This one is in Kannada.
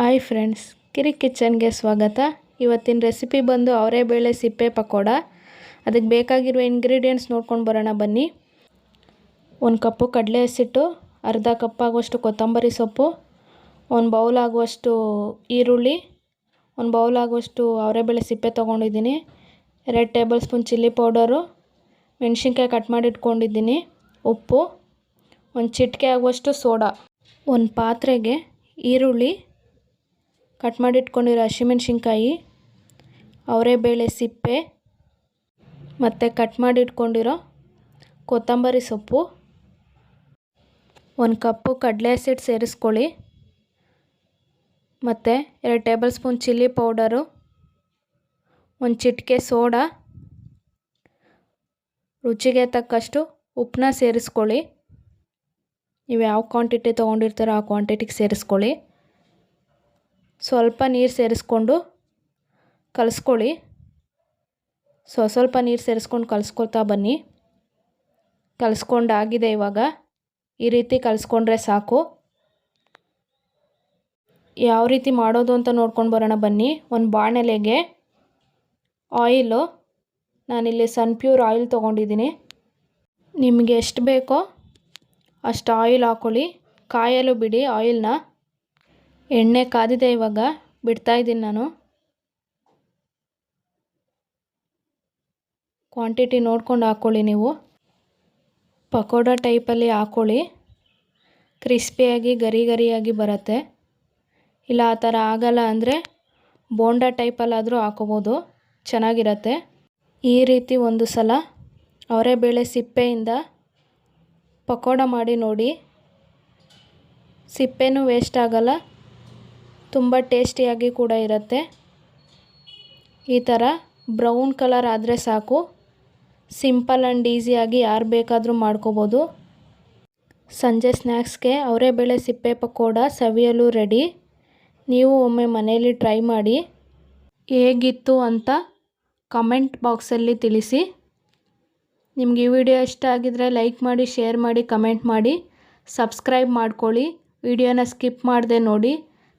ಹಾಯ್ ಫ್ರೆಂಡ್ಸ್, ಕಿರಿ ಕಿಚನ್ಗೆ ಸ್ವಾಗತ. ಇವತ್ತಿನ ರೆಸಿಪಿ ಬಂದು ಅವರೆಬೇಳೆ ಸಿಪ್ಪೆ ಪಕೋಡ. ಅದಕ್ಕೆ ಬೇಕಾಗಿರುವ ಇಂಗ್ರೀಡಿಯೆಂಟ್ಸ್ ನೋಡ್ಕೊಂಡು ಬರೋಣ ಬನ್ನಿ. ಒಂದು ಕಪ್ಪು ಕಡಲೆ ಹಸಿಟ್ಟು, ಅರ್ಧ ಕಪ್ ಆಗುವಷ್ಟು ಕೊತ್ತಂಬರಿ ಸೊಪ್ಪು, ಒಂದು ಬೌಲ್ ಆಗುವಷ್ಟು ಈರುಳ್ಳಿ, ಒಂದು ಬೌಲ್ ಆಗುವಷ್ಟು ಅವರೆಬೇಳೆ ಸಿಪ್ಪೆ ತೊಗೊಂಡಿದ್ದೀನಿ. ಎರಡು ಟೇಬಲ್ ಸ್ಪೂನ್ ಚಿಲ್ಲಿ ಪೌಡರು, ಮೆಣಸಿನ್ಕಾಯಿ ಕಟ್ ಮಾಡಿ ಇಟ್ಕೊಂಡಿದ್ದೀನಿ. ಉಪ್ಪು, ಒಂದು ಚಿಟಿಕೆ ಆಗುವಷ್ಟು ಸೋಡಾ, ಒಂದು ಪಾತ್ರೆಗೆ ಈರುಳ್ಳಿ ಕಟ್ ಮಾಡಿ ಇಟ್ಕೊಂಡಿರೋ ಹಸಿಮೆಣ್ಸಿನ್ಕಾಯಿ ಅವರೆಬೇಳೆ ಸಿಪ್ಪೆ, ಮತ್ತು ಕಟ್ ಮಾಡಿ ಇಟ್ಕೊಂಡಿರೋ ಕೊತ್ತಂಬರಿ ಸೊಪ್ಪು, ಒಂದು ಕಪ್ಪು ಕಡಲೆ ಹಸಿಟ್ಟು ಸೇರಿಸ್ಕೊಳ್ಳಿ, ಮತ್ತು ಎರಡು ಟೇಬಲ್ ಸ್ಪೂನ್ ಚಿಲ್ಲಿ ಪೌಡರು, ಒಂದು ಚಿಟಿಕೆ ಸೋಡಾ, ರುಚಿಗೆ ತಕ್ಕಷ್ಟು ಉಪ್ಪನ್ನ ಸೇರಿಸ್ಕೊಳ್ಳಿ. ನೀವು ಯಾವ ಕ್ವಾಂಟಿಟಿ ತೊಗೊಂಡಿರ್ತಾರೋ ಆ ಕ್ವಾಂಟಿಟಿಗೆ ಸೇರಿಸ್ಕೊಳ್ಳಿ. ಸ್ವಲ್ಪ ನೀರು ಸೇರಿಸ್ಕೊಂಡು ಕಲಿಸ್ಕೊಳ್ಳಿ. ಸೊ, ಸ್ವಲ್ಪ ನೀರು ಸೇರಿಸ್ಕೊಂಡು ಕಲಿಸ್ಕೊಳ್ತಾ ಬನ್ನಿ. ಕಲಿಸ್ಕೊಂಡಾಗಿದೆ ಇವಾಗ. ಈ ರೀತಿ ಕಲಿಸ್ಕೊಂಡ್ರೆ ಸಾಕು. ಯಾವ ರೀತಿ ಮಾಡೋದು ಅಂತ ನೋಡ್ಕೊಂಡು ಬರೋಣ ಬನ್ನಿ. ಒಂದು ಬಾಣಲೆಗೆ ಆಯಿಲು. ನಾನಿಲ್ಲಿ ಸನ್ಪ್ಯೂರ್ ಆಯಿಲ್ ತೊಗೊಂಡಿದ್ದೀನಿ. ನಿಮಗೆ ಎಷ್ಟು ಬೇಕೋ ಅಷ್ಟು ಆಯಿಲ್ ಹಾಕ್ಕೊಳ್ಳಿ ಕಾಯಲು ಬಿಡಿ ಆಯಿಲ್ನ. ಎಣ್ಣೆ ಕಾದಿದೆ ಇವಾಗ ಬಿಡ್ತಾಯಿದ್ದೀನಿ ನಾನು. ಕ್ವಾಂಟಿಟಿ ನೋಡ್ಕೊಂಡು ಹಾಕ್ಕೊಳ್ಳಿ ನೀವು. ಪಕೋಡ ಟೈಪಲ್ಲಿ ಹಾಕ್ಕೊಳ್ಳಿ ಕ್ರಿಸ್ಪಿಯಾಗಿ ಗರಿ ಗರಿಯಾಗಿ ಬರುತ್ತೆ. ಇಲ್ಲ, ಆ ಥರ ಆಗಲ್ಲ ಅಂದರೆ ಬೋಂಡ ಟೈಪಲ್ಲಾದರೂ ಹಾಕೋಬೋದು. ಚೆನ್ನಾಗಿರತ್ತೆ. ಈ ರೀತಿ ಒಂದು ಸಲ ಅವರೆಬೇಳೆ ಸಿಪ್ಪೆಯಿಂದ ಪಕೋಡ ಮಾಡಿ ನೋಡಿ. ಸಿಪ್ಪೆನೂ ವೇಸ್ಟ್ ಆಗಲ್ಲ. ತುಂಬ ಟೇಸ್ಟಿಯಾಗಿ ಕೂಡ ಇರುತ್ತೆ. ಈ ಥರ ಬ್ರೌನ್ ಕಲರ್ ಆದರೆ ಸಾಕು. ಸಿಂಪಲ್ ಆ್ಯಂಡ್ ಈಸಿಯಾಗಿ ಯಾರು ಬೇಕಾದರೂ ಮಾಡ್ಕೋಬೋದು. ಸಂಜೆ ಸ್ನ್ಯಾಕ್ಸ್ಗೆ ಅವರೆಬೇಳೆ ಸಿಪ್ಪೆ ಪಕೋಡ ಸವಿಯಲು ರೆಡಿ. ನೀವು ಒಮ್ಮೆ ಮನೆಯಲ್ಲಿ ಟ್ರೈ ಮಾಡಿ. ಹೇಗಿತ್ತು ಅಂತ ಕಮೆಂಟ್ ಬಾಕ್ಸಲ್ಲಿ ತಿಳಿಸಿ. ನಿಮಗೆ ಈ ವಿಡಿಯೋ ಇಷ್ಟ ಆಗಿದರೆ ಲೈಕ್ ಮಾಡಿ, ಶೇರ್ ಮಾಡಿ, ಕಮೆಂಟ್ ಮಾಡಿ. ಸಬ್ಸ್ಕ್ರೈಬ್ ಮಾಡ್ಕೊಳ್ಳಿ. ವಿಡಿಯೋನ ಸ್ಕಿಪ್ ಮಾಡದೆ ನೋಡಿ.